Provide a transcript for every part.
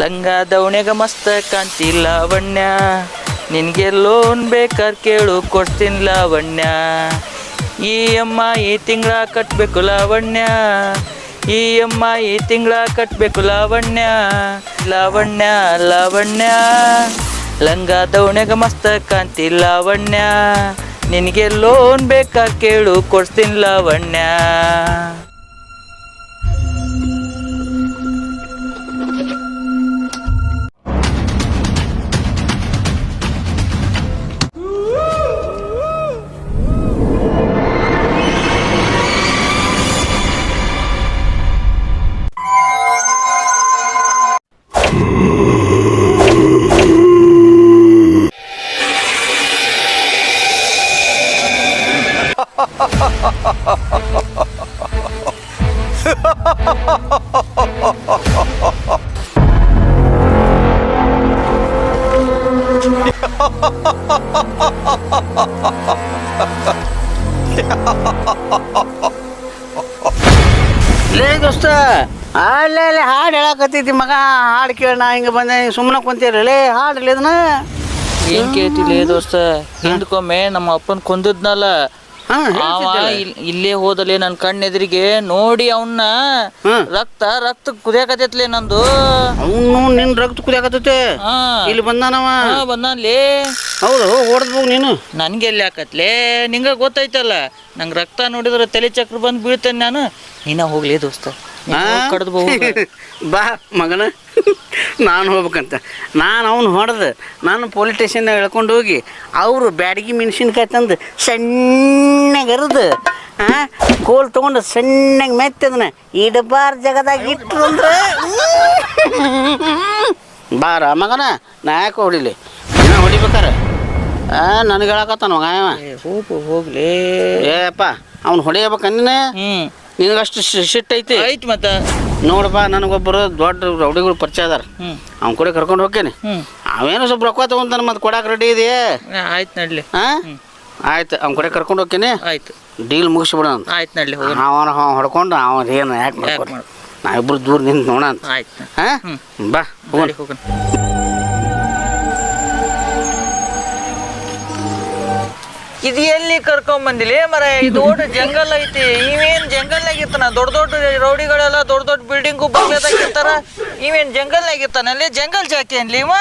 ಲಂಗ ದವಣೆಗ ಮಸ್ತ ಕಾಂತಿ ಲಾವಣ್ಯ. ನಿನಗೆ ಲೋನ್ ಬೇಕಾರ್ ಕೇಳು, ಕೊಡ್ತೀನಿ ಲಾವಣ್ಯ. ಈ ಅಮ್ಮ ಈ ತಿಂಗಳ ಕಟ್ಟಬೇಕು ಲಾವಣ್ಯ. ಈ ಅಮ್ಮ ಈ ತಿಂಗಳ ಕಟ್ಟಬೇಕು ಲಾವಣ್ಯ. ಲಾವಣ್ಯ ಲಾವಣ್ಯ. ಲಂಗ ದವಣೆಗ ಮಸ್ತ ಕಾಂತಿ ಲಾವಣ್ಯ. ನಿನಗೆ ಲೋನ್ ಬೇಕಾ ಕೇಳು, ಕೊಡ್ತೀನಿ ಲಾವಣ್ಯ. ಲೇ ದೋಸ್ತ ಅಲ್ಲೇ ಅಲ್ಲೇ ಹಾಡು ಹೇಳಕತ್ತೈತಿ ಮಗ, ಹಾಡು ಕೇಳಿ ನಾ ಹಿಂಗೆ ಬಂದೆ ಸುಮ್ಮನೆ ಕುಂತೀರಿ ಲೇ ಹಾಡಲಿ ಇದನ್ನ. ಏನ್ ಕೇಳ್ತಿಲ್ಲ ದೋಸ್ತ, ಹಿಂದ್ಕೊಮ್ಮೆ ನಮ್ಮ ಅಪ್ಪನ್ ಕೊಂದದ್ನಲ್ಲ ಹಾಂ ಅವ ಇಲ್- ಇಲ್ಲೇ ಹೋದಲೆ ನನ್ನ ಕಣ್ಣೆದ್ರಿಗೆ ನೋಡಿ ಅವನ್ನ ಹ್ಮ್. ರಕ್ತ ರಕ್ತ ಕುದಿಯಾಕತೈತ್ಲೆ ನಂದು. ಅವನು ನಿನ್ನ ರಕ್ತ ಕುದಿಯಾಕತ್ತೈತೆ. ಹಾ. ಇಲ್ಲಿ ಬಂದಾನವ. ಹಾ, ಬಂದಾನ್ಲೇ. ಹೌದು ಹೊಡೆದ್ ಹೋಗ್ ನೀನು. ನನ್ಗೆ ಎಲ್ಲಿ ಹಾಕತ್ಲೆ? ನಿಂಗ ಗೊತ್ತೈತಲ್ಲ ನಂಗೆ ರಕ್ತ ನೋಡಿದ್ರೆ ತಲೆ ಚಕ್ರ ಬಂದು ಬೀಳ್ತೇನೆ ನಾನು. ನೀನ ಹೋಗ್ಲಿ ದೋಸ್ತ. ಕಡ್ದು ಬಹು ಬಾ ಮಗನ. ನಾನು ಹೋಗ್ಬೇಕಂತ. ನಾನು ಅವ್ನು ಹೊಡೆದು ನಾನು ಪೊಲೀಸ್ ಸ್ಟೇಷನ್ನಾಗ ಎಳ್ಕೊಂಡು ಹೋಗಿ ಅವರು ಬ್ಯಾಡಗಿ ಮೆಣಸಿನ್ಕಾಯಿ ತಂದು ಸಣ್ಣಗೆ ಅರ್ದು ಹಾಂ ಕೋಲ್ ತೊಗೊಂಡು ಸಣ್ಣಗೆ ಮೆತ್ತದನ್ನ ಇಡಬಾರ್ ಜಾಗದಾಗ ಇಟ್ರು ಅಂದ್ರೆ ಬಾರ ಮಗನ ನಾ ಯಾಕೆ ಹೊಡಿಲಿ? ನಾ ಹೊಡಿಬೇಕಾರೆ? ಆ ನನಗೆ ಹೇಳಕತ್ತಾನ ಮಗ ಹೋಗು ಹೋಗ್ಲಿ. ಏಪ್ಪ ಅವ್ನು ಹೊಡಿಯಬೇಕನ್ನ ನಿನಗಷ್ಟು ಸಿಟ್ಟು ಐತಿ? ಆಯ್ತು ಮತ್ತ. ನೋಡಪ್ಪ ನನಗೊಬ್ಬರು ದೊಡ್ಡ ರೌಡಿಗಳು ಪರಿಚಯ ಅದಾರ. ಅವ್ನ ಕೂಡ ಕರ್ಕೊಂಡು ಹೋಗ್ತೇನೆ ಅವೇನು ಸ್ವಲ್ಪ ರೊಕ್ಕ ತಗೊಂತಾನ ಮತ್ತೆ ಕೊಡಾಕ ರೆಡಿ ಇದೆಯೇ? ಆಯ್ತು ನಡ್ಲಿ. ಹಾಂ ಆಯ್ತು ಅವ್ನ ಕೂಡ ಕರ್ಕೊಂಡು ಹೋಗ್ತೇನೆ ಆಯ್ತು. ಡೀಲ್ ಮುಗಿಸ್ಬಿಡೋಣ ಆಯ್ತು ನಡ್ಲಿ ಅವನ ಹೊಡ್ಕೊಂಡು ಅವನು ಏನು ಯಾಕೆ ನಾವಿಬ್ರು ದೂರ ನಿಂತು ನೋಡೋಣ ಆಯ್ತು. ಹಾಂ. ಬಾ ಹೋಗೋಣ. ಹೋಗೋಣ. ಇದು ಎಲ್ಲಿ ಕರ್ಕೊಂಡ್ ಬಂದಿಲ್ಲ ಮರ ಇದು ದೊಡ್ಡ ಜಂಗಲ್ ಐತಿ. ಇವೇನ್ ಜಂಗಲ್ ಆಗಿರ್ತಾನ ದೊಡ್ಡ ದೊಡ್ಡ ರೌಡಿಗಳೆಲ್ಲ ದೊಡ್ಡ ದೊಡ್ಡ ಬಿಲ್ಡಿಂಗ್ ಬಂದಿರ್ತಾರ ಇರ್ತಾರ ಇವೇನ್ ಜಂಗಲ್ ಆಗಿರ್ತಾನ ಅಲ್ಲಿ ಜಂಗಲ್ ಜಾಕಿ ಅನ್ಲಿ ಇವ?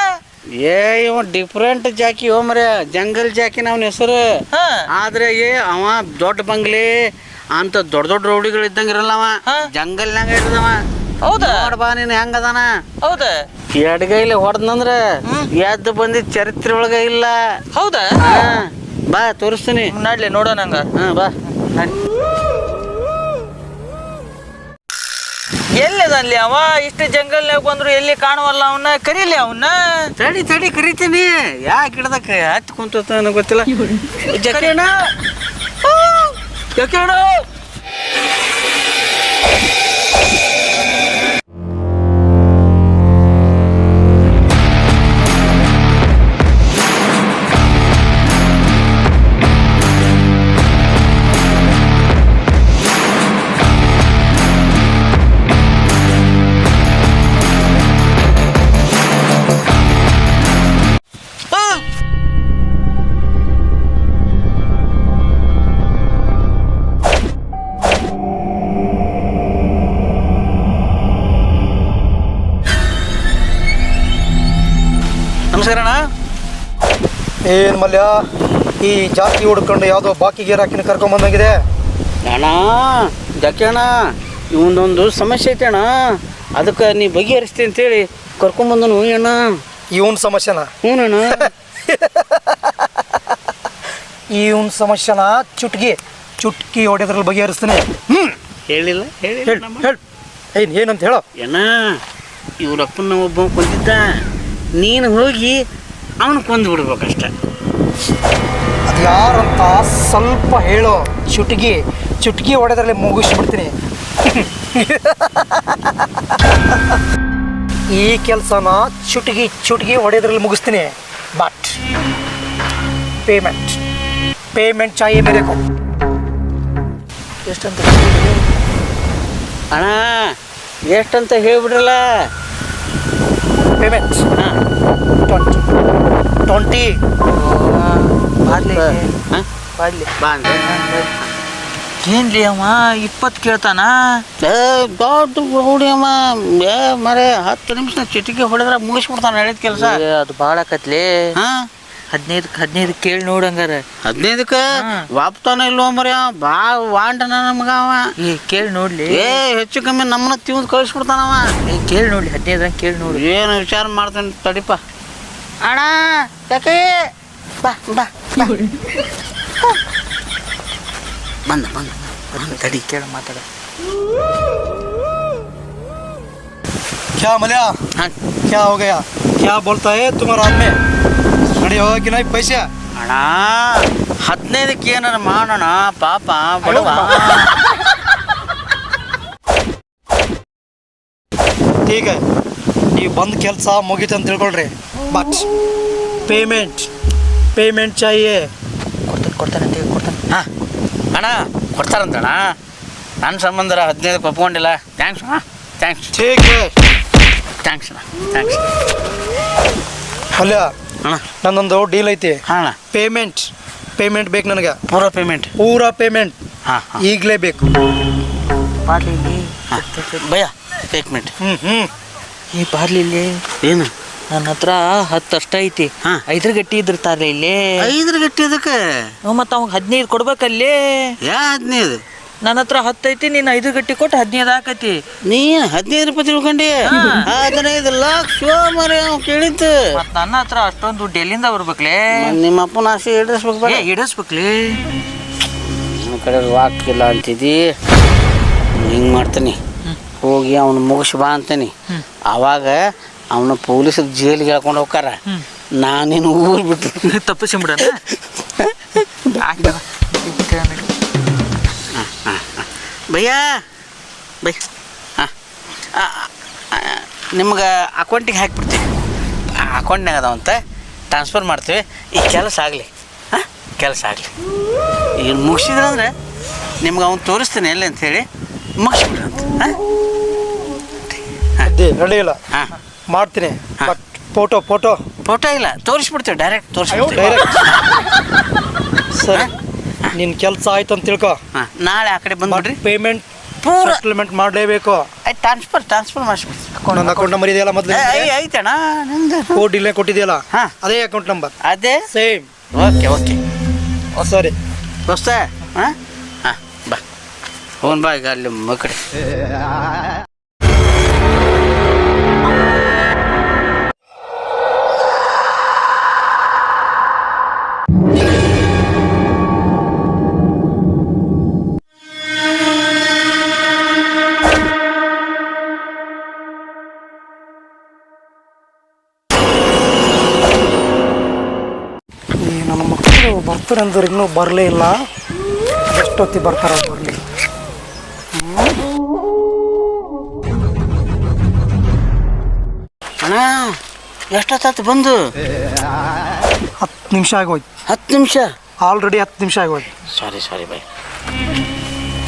ಏ ಇವ ಡಿಫ್ರೆಂಟ್ ಜಾಕಿ ಓ ಮರ. ಜಂಗಲ್ ಜಾಕಿ ಅವನ ಹೆಸರು. ಹಾ. ಆದ್ರೆ ಏ ಅವ ದೊಡ್ಡ ಬಂಗ್ಲೆ. ಅಂತ ದೊಡ್ಡ ದೊಡ್ಡ ರೌಡಿಗಳು ಇದ್ದಂಗಿರಲ್ಲ ಅವ? ಜಂಗಲ್ನಾಗ ಇಡ್ದವ ಹೌದಾ? ನೀನ್ ಬಾ ನೀನು ಹೆಂಗದಾನ ಹೌದಾ? ಎಡಗೈಲಿ ಹೊಡೆದ್ನಂದ್ರ ಎದ್ದು ಬಂದಿದ್ ಚರಿತ್ರೆ ಒಳಗ ಇಲ್ಲ. ಹೌದಾ? ಬಾ ತೋರಿಸ್ತೀನಿ. ನಾಡ್ಲಿ ನೋಡೋಣ ಹಂಗ. ಹಾ ಬಾ. ಎಲ್ಲಿ ಎಲ್ಲಿದನ್ಲಿ ಅವ? ಇಷ್ಟು ಜಂಗಲ್ನಾಗ ಬಂದ್ರು ಎಲ್ಲಿ ಕಾಣುವಲ್ಲ ಅವನ್ನ ಕರೀಲಿ ಅವನ್ನ ತಡಿ ತಡಿ ಕರಿತೀನಿ. ಯಾಕೆ ಗಿಡದಕ್ಕೆ ಹತ್ತಿ ಕುಂತ ಗೊತ್ತಿಲ್ಲ. ಜಕೇಣ ಜಕೇಣ ನಮಸ್ಕಾರ ಅಣ್ಣ ಏನ್ ಮಲ್ಯ ಈ ಜಾತಿ ಹುಡ್ಕೊಂಡು ಯಾವುದೋ ಬಾಕಿ ಗೇರ್ ಹಾಕಿನ ಕರ್ಕೊಂಬಂದಂಗಿದೆ ಅಣ್ಣ ಅಣ್ಣ ಇವನೊಂದು ಸಮಸ್ಯೆ ಐತೆ ಅಣ್ಣ. ಅದಕ್ಕೆ ನೀ ಬಗೆಹರಿಸ್ತಿ ಅಂತೇಳಿ ಕರ್ಕೊಂಬಂದನು ಅಣ್ಣ? ಇವನ್ ಸಮಸ್ಯೆನಾ? ಹ್ಞೂ ಅಣ್ಣ. ಇವನ್ ಸಮಸ್ಯೆನ? ಚುಟ್ಕಿ ಚುಟ್ಕಿ ಹೊಡೆದ್ರಲ್ಲಿ ಬಗೆಹರಿಸ್ತೀನಿ. ಹ್ಞೂ ಹೇಳಿಲ್ಲ ಹೇಳಿ ಹೇಳಿ ಏನು ಏನ್ ಏನಂತ ಹೇಳೋ. ಏನ ಇವ್ರಪ್ಪನ ಒಬ್ಬ ಕೊಂದಿದ್ದ. ನೀನು ಹೋಗಿ ಅವನು ಕೊಂದು ಬಿಡ್ಬೇಕಷ್ಟ. ಅದು ಯಾರಂತ ಸ್ವಲ್ಪ ಹೇಳೋ. ಚುಟ್ಗಿ ಚುಟ್ಗಿ ಹೊಡೆದ್ರಲ್ಲಿ ಮುಗಿಸ್ಬಿಡ್ತೀನಿ. ಈ ಕೆಲಸನ ಚುಟ್ಗಿ ಚುಟ್ಗಿ ಹೊಡೆದ್ರಲ್ಲಿ ಮುಗಿಸ್ತೀನಿ. ಬಟ್ ಪೇಮೆಂಟ್ ಪೇಮೆಂಟ್ ಚಾಯೇ ಬೇಕು. ಎಷ್ಟಂತ ಅಣ್ಣ ಎಷ್ಟಂತ ಹೇಳ್ಬಿಡ್ರಲ್ಲ? ಪೇಮೆಂಟ್ ಹಾಂ. ಟ್ವೆಂಟಿ ಟ್ವೆಂಟಿ ಬಾರ್ಲಿ ಹಾಂ. ಬಾರ್ಲಿ ಬಾ ಅಂದ್ರೆ. ಏನ್ಲಿ ಅವ? ಇಪ್ಪತ್ತು ಕೇಳ್ತಾನ? ಏ ದೊಡ್ಡ ಅವ. ಏ ಮರೆ ಹತ್ತು ನಿಮಿಷ ಚಿಟಿಕೆ ಹೊಡೆದ್ರೆ ಮುಗಿಸ್ಬಿಡ್ತಾನೆ ಹೇಳಿದ ಕೆಲಸ. ಅದು ಭಾಳ ಆಕತ್ಲಿ. ಹಾಂ. ಹದಿನೈದು ಹದಿನೈದು ಕೇಳಿ ನೋಡಂಗಾರ ಹದಿನೈದಕ್ಕೆ ಹಾ. ವಾಪ್ತಾನ ಇಲ್ವೋ ಮರ್ಯ ಭಾಳ ವಾಂಡನ ನಮಗ ಅವ ಏ ಕೇಳಿ ನೋಡ್ಲಿ ಏ ಹೆಚ್ಚು ಕಮ್ಮಿ ನಮ್ಮನ್ನ ತಿಂದು ಕಳಿಸ್ಬಿಡ್ತಾನವ ಏ ಕೇಳಿ ನೋಡ್ಲಿ ಹದಿನೈದು ಕೇಳಿ ನೋಡು ಏನು ವಿಚಾರ ಮಾಡ್ತಾನೆ ತಡಿಪ ಅಣ್ಣ ಯಾಕೆ ಬಾ ಬಾ ಬಾ. ಬಂದ ಬಂದ ಬಂದ ತಡಿ ಕೇಳ ಮಾತಾಡ क्या मलिया ಹಾಂ क्या हो गया क्या बोलता है तुम्हारा आदमी ನೋಡಿ ಹೋಗಿನ ಪೈಸೆ. ಅಣ್ಣ ಹದಿನೈದಕ್ಕೆ ಏನಾರ ಮಾಡೋಣ ಪಾಪ ಬಡವ. ಈಗ ನೀವು ಬಂದ ಕೆಲಸ ಮುಗೀತು ಅಂತ ತಿಳ್ಕೊಳ್ರಿ. ಬಟ್ ಪೇಮೆಂಟ್ ಪೇಮೆಂಟ್ ಚಾಯೇ. ಕೊಡ್ತಾನೆ ಕೊಡ್ತಾನೆ ಅಂತ ಕೊಡ್ತಾನೆ. ಹಾಂ ಅಣ್ಣ ಕೊಡ್ತಾರಂತಣ್ಣ. ನನ್ನ ಸಂಬಂಧ ಹದಿನೈದು ಒಪ್ಕೊಂಡಿಲ್ಲ. ಥ್ಯಾಂಕ್ಸ್ ಅಣ್ಣ. ಥ್ಯಾಂಕ್ಸ್ ಥ್ಯಾಂಕ್ಸ್ ಅಣ್ಣ. ಥ್ಯಾಂಕ್ಸ್ ಹಲೋ ಅಣ್ಣ. ನನ್ನೊಂದು ಡೀಲ್ ಐತಿ. ಹಾಂ ಅಣ್ಣ. ಪೇಮೆಂಟ್ ಪೇಮೆಂಟ್ ಬೇಕು ನನಗೆ. ಪೂರ ಪೇಮೆಂಟ್ ಪೂರ ಪೇಮೆಂಟ್ ಹಾಂ ಹಾಂ. ಈಗಲೇ ಬೇಕು. ಬಾರ್ಲಿ ಇಲ್ಲಿ ಭಯ ಪೇಮೆಂಟ್ ಹ್ಞೂ ಹ್ಞೂ ಈ ಬಾರ್ಲಿ ಏನು? ನನ್ನ ಹತ್ರ ಹತ್ತು ಅಷ್ಟ ಐತಿ. ಹಾ. ಐದ್ರ ಗಟ್ಟಿ ಇದ್ದಿರ್ತಾರ್ಲಿ ಇಲ್ಲಿ. ಐದ್ರ ಗಟ್ಟಿ ಅದಕ್ಕೆ ಮತ್ತೆ ಅವ್ಗೆ ಹದಿನೈದು ಕೊಡ್ಬೇಕಲ್ಲಿ. ಯಾ ಹದಿನೈದು? ನನ್ನ ಹತ್ರ ಹತ್ತೈತಿ ನೀನು ಐದು ಗಟ್ಟಿ ಕೊಟ್ಟು ಹದಿನೈದು ಹಾಕತಿ. ನೀ ಹದಿನೈದು ರೂಪಾಯಿ ತಿಳ್ಕೊಂಡಿ. ಹದಿನೈದು ಲಕ್ಷ ಮರಿ ಅವ್ನು ಮತ್ ನನ್ನ ಹತ್ರ ಅಷ್ಟೊಂದು ದುಡ್ಡು ಎಲ್ಲಿಂದ ಬರ್ಬೇಕ್ಲೇ? ನಿಮ್ಮ ಅಪ್ಪನ ಆಸೆ ಈಡೇರಿಸ್ಬೇಕು ಬೇಡ. ನಿಮ್ಮ ಕಡೆ ವಾಕಿಲ್ಲ ಅಂತಿದ್ದಿ ಹಿಂಗೆ ಮಾಡ್ತೀನಿ. ಹೋಗಿ ಅವನು ಮುಗಿಸ್ ಬಾ ಅಂತೀನಿ. ಅವಾಗ ಅವನ ಪೊಲೀಸ್ ಜೈಲಿಗೆ ಹೇಳ್ಕೊಂಡು ಹೋಗ್ತಾರ ನಾನೇನು ಊರು ಬಿಟ್ಟು ತಪ್ಪಿಸ್ಬಿಡಣ ಭಯ್ಯ ಬೈ ಹಾಂ. ನಿಮ್ಗೆ ಅಕೌಂಟಿಗೆ ಹಾಕ್ಬಿಡ್ತೀವಿ ಅಕೌಂಟ್ನಾಗ ಅದಾವಂತ ಟ್ರಾನ್ಸ್ಫರ್ ಮಾಡ್ತೀವಿ. ಈ ಕೆಲಸ ಆಗಲಿ. ಹಾಂ? ಕೆಲಸ ಆಗಲಿ. ಈಗ ಮುಗಿಸಿದ್ರಂದ್ರೆ ನಿಮ್ಗೆ ಅವ್ನು ತೋರಿಸ್ತೀನಿ ಎಲ್ಲಿ ಅಂಥೇಳಿ ಮುಗಿಸ್ಬಿಡ್ರಿ ಅಂತ. ಹಾಂ? ನಡೆಯಲ್ಲ ಹಾಂ. ಮಾಡ್ತೀನಿ. ಬಟ್ ಫೋಟೋ ಫೋಟೋ ಫೋಟೋ ಇಲ್ಲ. ತೋರಿಸ್ಬಿಡ್ತೀವಿ ಡೈರೆಕ್ಟ್ ತೋರಿಸ್ಬಿಡ್ತೀವಿ. ಡೈರೆಕ್ಟ್ ಸರಿ. ನಿನ್ನ ಕೆಲಸ ಆಯ್ತು ಅಂತ ತಿಳ್ಕೊ. ಹಾಂ ನಾಳೆ ಆ ಕಡೆ ಬಂದ್ಬಿಡ್ರಿ. ಪೇಮೆಂಟ್ ಪೂರ ಸೆಟಲ್ಮೆಂಟ್ ಮಾಡಲೇಬೇಕು. ಆಯ್ತು ಟ್ರಾನ್ಸ್ಫರ್ ಟ್ರಾನ್ಸ್ಫರ್ ನನ್ನ ಅಕೌಂಟ್ ನಂಬರ್ ಇದೆಯಲ್ಲ ಮೊದಲು ಐತಣ್ಣ ನಿಮ್ದು? ಕೋಡ್ ಇಲ್ಲೇ ಕೊಟ್ಟಿದೆಯಲ್ಲ? ಹಾ. ಅದೇ ಅಕೌಂಟ್ ನಂಬರ್ ಅದೇ? ಸೇಮ್ ಓಕೆ ಓಕೆ ಸರಿ. ದೋಸ್ತ ಹಾಂ? ಹಾಂ ಬಾ. ಹೋನ್ ಬಾ ಈಗ ಅಲ್ಲಿ ಈ ಮಕ್ಕಳು ಬರ್ತಾರೆ ಅಂದ್ರೆ ಇನ್ನೂ ಬರಲೇ ಇಲ್ಲ. ಎಷ್ಟೊತ್ತಿ ಬರ್ತಾರ ಬರಲಿ ಅಣ್ಣ ಎಷ್ಟೊತ್ತಾತು ಬಂದು? ಹತ್ತು ನಿಮಿಷ ಆಗೋಯ್ತು. ಹತ್ತು ನಿಮಿಷ? ಆಲ್ರೆಡಿ ಹತ್ತು ನಿಮಿಷ ಆಗೋಯ್ತು. ಸಾರಿ ಸಾರಿ ಬಾಯ್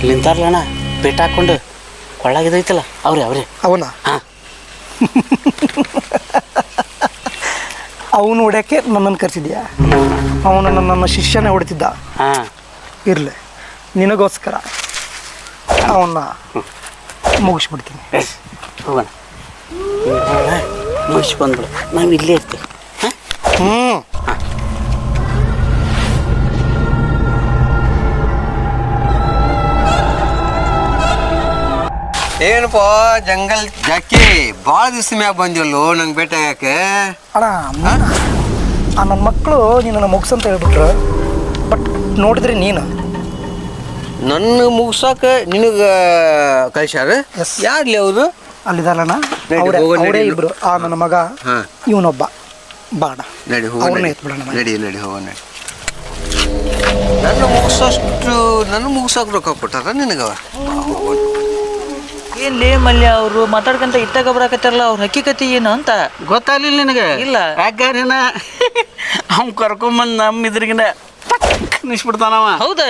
ಇಲ್ಲಿಂತಾರಲ್ಲ ಅಣ್ಣ ಪೇಟ ಹಾಕ್ಕೊಂಡು ಕೊಳ್ಳಾಗಿದ್ದೈತಲ್ಲ ಅವ್ರೆ ಅವ್ರೆ. ಅವನ? ಹಾಂ. ಅವನು ಹೊಡ್ಯಕ್ಕೆ ನನ್ನನ್ನು ಕರೆಸಿದ್ಯಾ? ಅವನು ನನ್ನ ಶಿಷ್ಯನೇ ಹೊಡಿತಿದ್ದ. ಹಾಂ. ಇರಲಿ ನಿನಗೋಸ್ಕರ ಅವನ್ನ ಮುಗಿಸ್ಬಿಡ್ತೀನಿ. ಎಸ್ ಹೋಗೋಣ. ಮುಗಿಸಿ ಬಂದ್ಬಿಡು. ನಾವು ಇಲ್ಲೇ ಇರ್ತೀವಿ ಹಾಂ? ಹ್ಞೂ ಏನಪ್ಪ ಜಂಗಲ್ ಜಾಕಿ? ಭಾಳ ದಿವಸ ಮ್ಯಾಗ ಬಂದಿಲ್ಲೋ ನಂಗೆ ಭೇಟಿ ಯಾಕೆ ಅಣ್ಣ ನೀನು ಆ ನನ್ನ ಮಕ್ಕಳು ನಿನ್ನನ್ನು ಅಂತ ಹೇಳ್ಬಿಟ್ರು. ಬಟ್ ನೋಡಿದ್ರೆ ನೀನು. ನನ್ನ ಮುಗ್ಸಾಕ ನಿನಗೆ ಕಳ್ಸ್ಯಾರ? Yes. ಯಾರ್ಲಿ ಅವರು? ಅಲ್ಲಿದಾರಣ್ಣ ನಡಿ, ಅವರೇ. ಇಬ್ರು. ಆ ನನ್ನ ಮಗ ಹಾ. ಇವನೊಬ್ಬ. ಬಾಡ ನಡಿ ಹೋಗೋಣ ಅವ್ರನ್ನ ನಡಿ. ಎತ್ಬಿಡೋಣ ನಡಿ ನಡಿ ಹೋಗ ನಡಿ. ನನ್ನ ಮುಗಿಸೋಷ್ಟು ನನ್ನ ಮುಗಿಸೋಕೆ ರೊಕ್ಕ ಕೊಟ್ಟಾರ ನಿನಗವ? ಏನ್ಲೇ ಮಲ್ಯ ಅವರು ಮಾತಾಡ್ಕಂತ ಇತ್ತ ಬರಾಕತ್ತಾರಲ್ಲ ಅವ್ರ ಹಕ್ಕಿಕತಿ ಏನು ಅಂತ? ಗೊತ್ತಾಗ್ಲಿಲ್ಲ ನಿನಗೆ? ಇಲ್ಲ. ಯಾಕಾರೇನ ಅವ್ನು ಕರ್ಕೊಂಬಂದು ನಮ್ಮ ಇದ್ರಿಗಿನ ನಿಸ್ಬಿಡ್ತಾನವ ಹೌದಾ?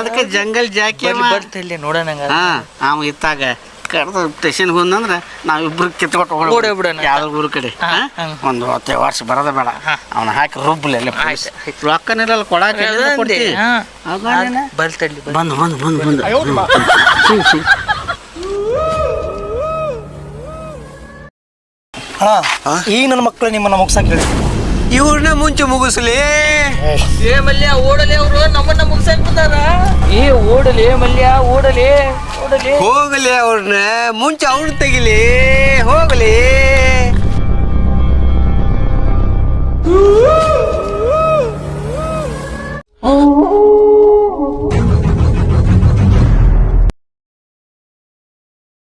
ಅದಕ್ಕೆ ಜಂಗಲ್ ಜಾಕಿ ಇಲ್ಲಿ ನೋಡೋಣ ಅವ ಇತ್ತಾಗ ಕರೆದು ಸ್ಟೇಷನ್ಗೆ ಹೋದಂದ್ರೆ ನಾವಿಬ್ರು ಕಿತ್ಕೊಟ್ಟು ಓಡೇ ಬಿಡೋಣ. ಯಾವ್ದು ಊರು ಕಡೆ. ಒಂದು ಹತ್ತು ವರ್ಷ ಬರೋದ ಬೇಡ. ಅವನ ಹಾಕಿ ರುಬ್ಬಲಿ ಅಲ್ಲಿ ಆಯ್ತು, ಆಯ್ತು. ರೊಕ್ಕನಿರಲ್ಲ ಕೊಡಾಕ ಎಲ್ಲಿಂದ ಕೊಡ್ತಿ? ಅದನ್ನೇನ? ಬರ್ತಡ್ಲಿ ಬಂದು ಬಂದು ಬಂದು ಬಂದು. ಈ ನನ್ನ ಮಕ್ಕಳು ನಿಮ್ಮನ್ನ ಮುಗ್ಸಕ್ ಹೇಳಿ. ಇವ್ರನ್ನ ಮುಂಚೆ ಮುಗಿಸ್ಲಿ. ಏ. ಮಲ್ಯ ಓಡಲಿ ಅವರು ನಮ್ಮನ್ನ ಮುಗಿಸಕ್ ಏ ಓಡಲಿ ಮಲ್ಯ ಓಡಲಿ ಓಡಲಿ. ಹೋಗಲಿ ಅವ್ರನ್ನ ಮುಂಚೆ ಅವ್ರ ತೆಗಿಲಿ. ಹೋಗಲಿ. Oh